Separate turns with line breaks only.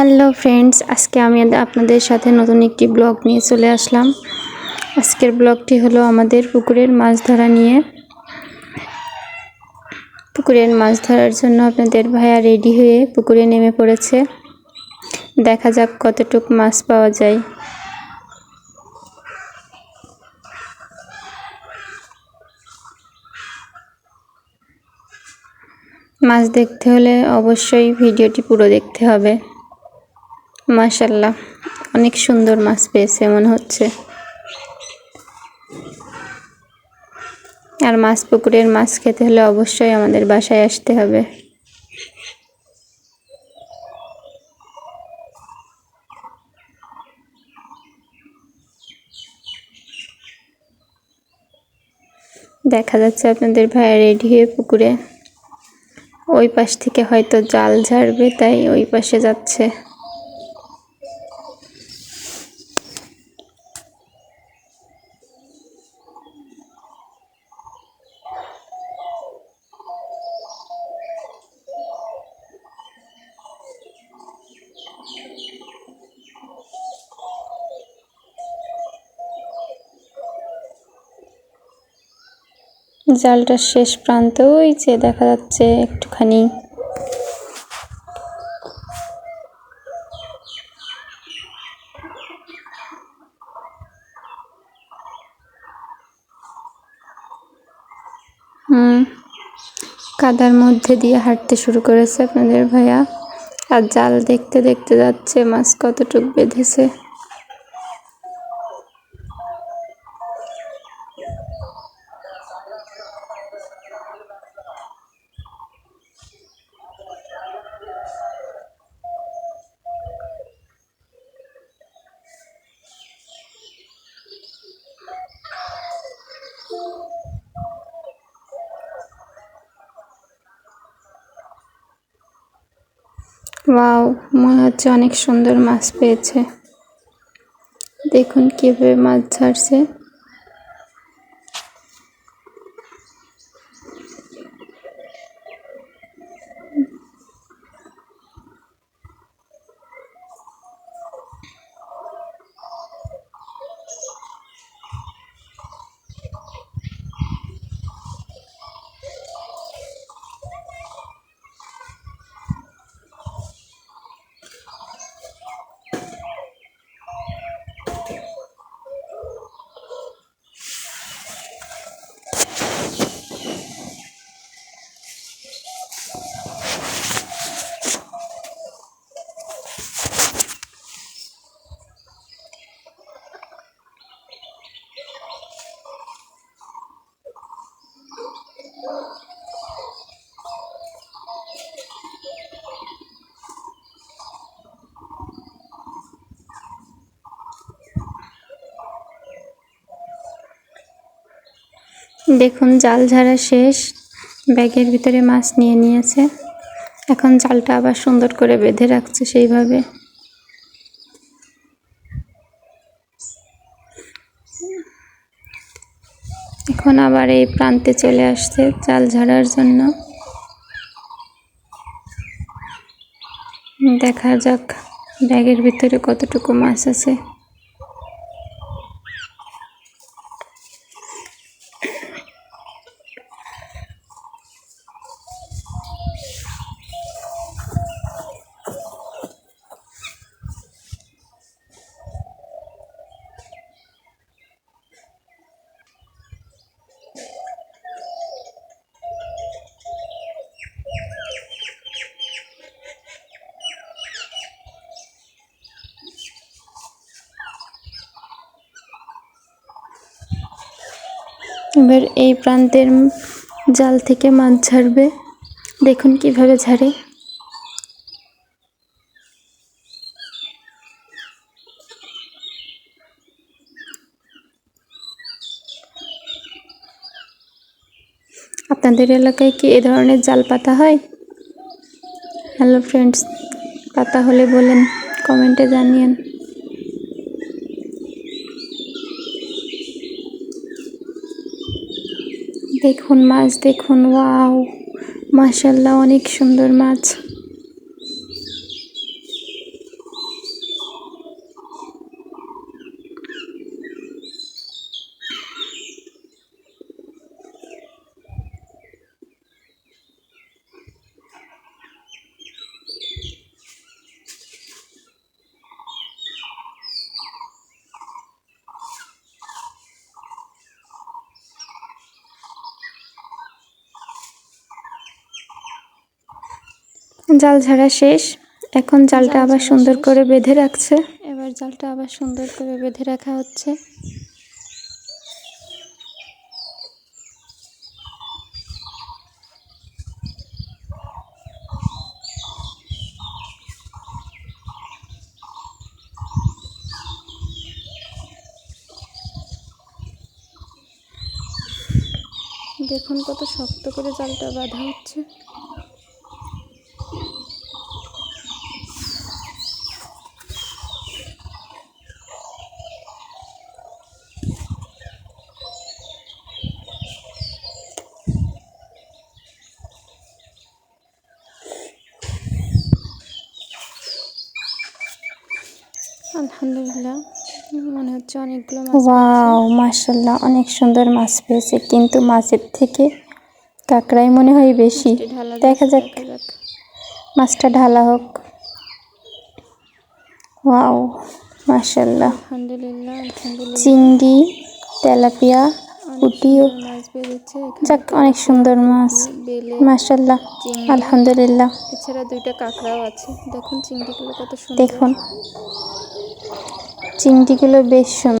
Hello friends, আজকে আমি আপনাদের সাথে নতুন একটি ব্লগ নিয়ে চলে আসলাম। আজকের ব্লগটি হলো আমাদের পুকুরের মাছ ধরা নিয়ে। পুকুরের মাছ ধরার জন্য আপনাদের ভাইয়া রেডি হয়ে পুকুরে নেমে পড়েছে। দেখা যাক কতটুক মাছ পাওয়া যায়। মাছ দেখতে হলে অবশ্যই ভিডিওটি পুরো দেখতে হবে। মাশাল্লাহ, অনেক সুন্দর মাছ পেয়েছে মনে হচ্ছে। আর মাছ পুকুরের মাছ খেতে হলে অবশ্যই আমাদের বাসায় আসতে হবে। দেখা যাচ্ছে আপনাদের ভাইয়া রেডি হয়ে পুকুরে। ওই পাশ থেকে হয়তো জাল ঝাড়বে, তাই ওই পাশে যাচ্ছে। জালটার শেষ প্রান্ত ওই যে দেখা যাচ্ছে একটুখানি। কাদার মধ্যে দিয়ে হাঁটতে শুরু করেছে আপনাদের ভাইয়া। আর জাল দেখতে দেখতে যাচ্ছে, মাছ কতটুক বেঁধেছে। ওয়াও মনে হচ্ছে অনেক সুন্দর মাছ পেয়েছে। দেখুন কীভাবে মাছ ছাড়ছে দেখুন, জাল ঝাড়া শেষ। ব্যাগের ভিতরে মাছ নিয়ে নিয়েছে। এখন জালটা আবার সুন্দর করে বেঁধে রাখছে সেইভাবে। এখন আবার এই প্রান্তে চলে আসছে জাল ঝাড়ার জন্য। দেখা যাক ব্যাগের ভিতরে কতটুকু মাছ আছে। এবার এই প্রান্তের জাল থেকে মাছ ঝাড়বে। দেখুন কীভাবে ঝাড়ে। আপনাদের এলাকায় কি এ ধরনের জাল পাতা হয়? হ্যালো ফ্রেন্ডস পাতা হলে বলেন কমেন্টে জানিয়েন। দেখুন মাছ দেখুন ওয়াও মাশাল্লাহ অনেক সুন্দর মাছ। জাল ঝাড়া শেষ। এখন জালটা আবার সুন্দর করে বেঁধে রাখছে। এবার জালটা আবার সুন্দর করে বেঁধে রাখা হচ্ছে। দেখুন কত শক্ত করে জালটা বাঁধা হচ্ছে। আলহামদুলিল্লাহ। মনে হচ্ছে অনেকগুলো ওয়াও মাশাল্লাহ অনেক সুন্দর মাছ পেয়েছে। কিন্তু মাছের থেকে কাঁকড়াই মনে হয় বেশি। দেখা যাক। মাছটা ঢালা হোক। ওয়াও মাশাল্লাহ
আলহামদুলিল্লাহ
চিংড়ি তেলাপিয়া পুটিও
মাছ
যাক অনেক সুন্দর মাছ। মাশাল্লাহ আলহামদুলিল্লাহ।
এছাড়া দুইটা কাঁকড়াও আছে। দেখুন চিংড়িগুলো কত সুন্দর।
দেখুন। চিংড়িগুলো বেশ সুন্দর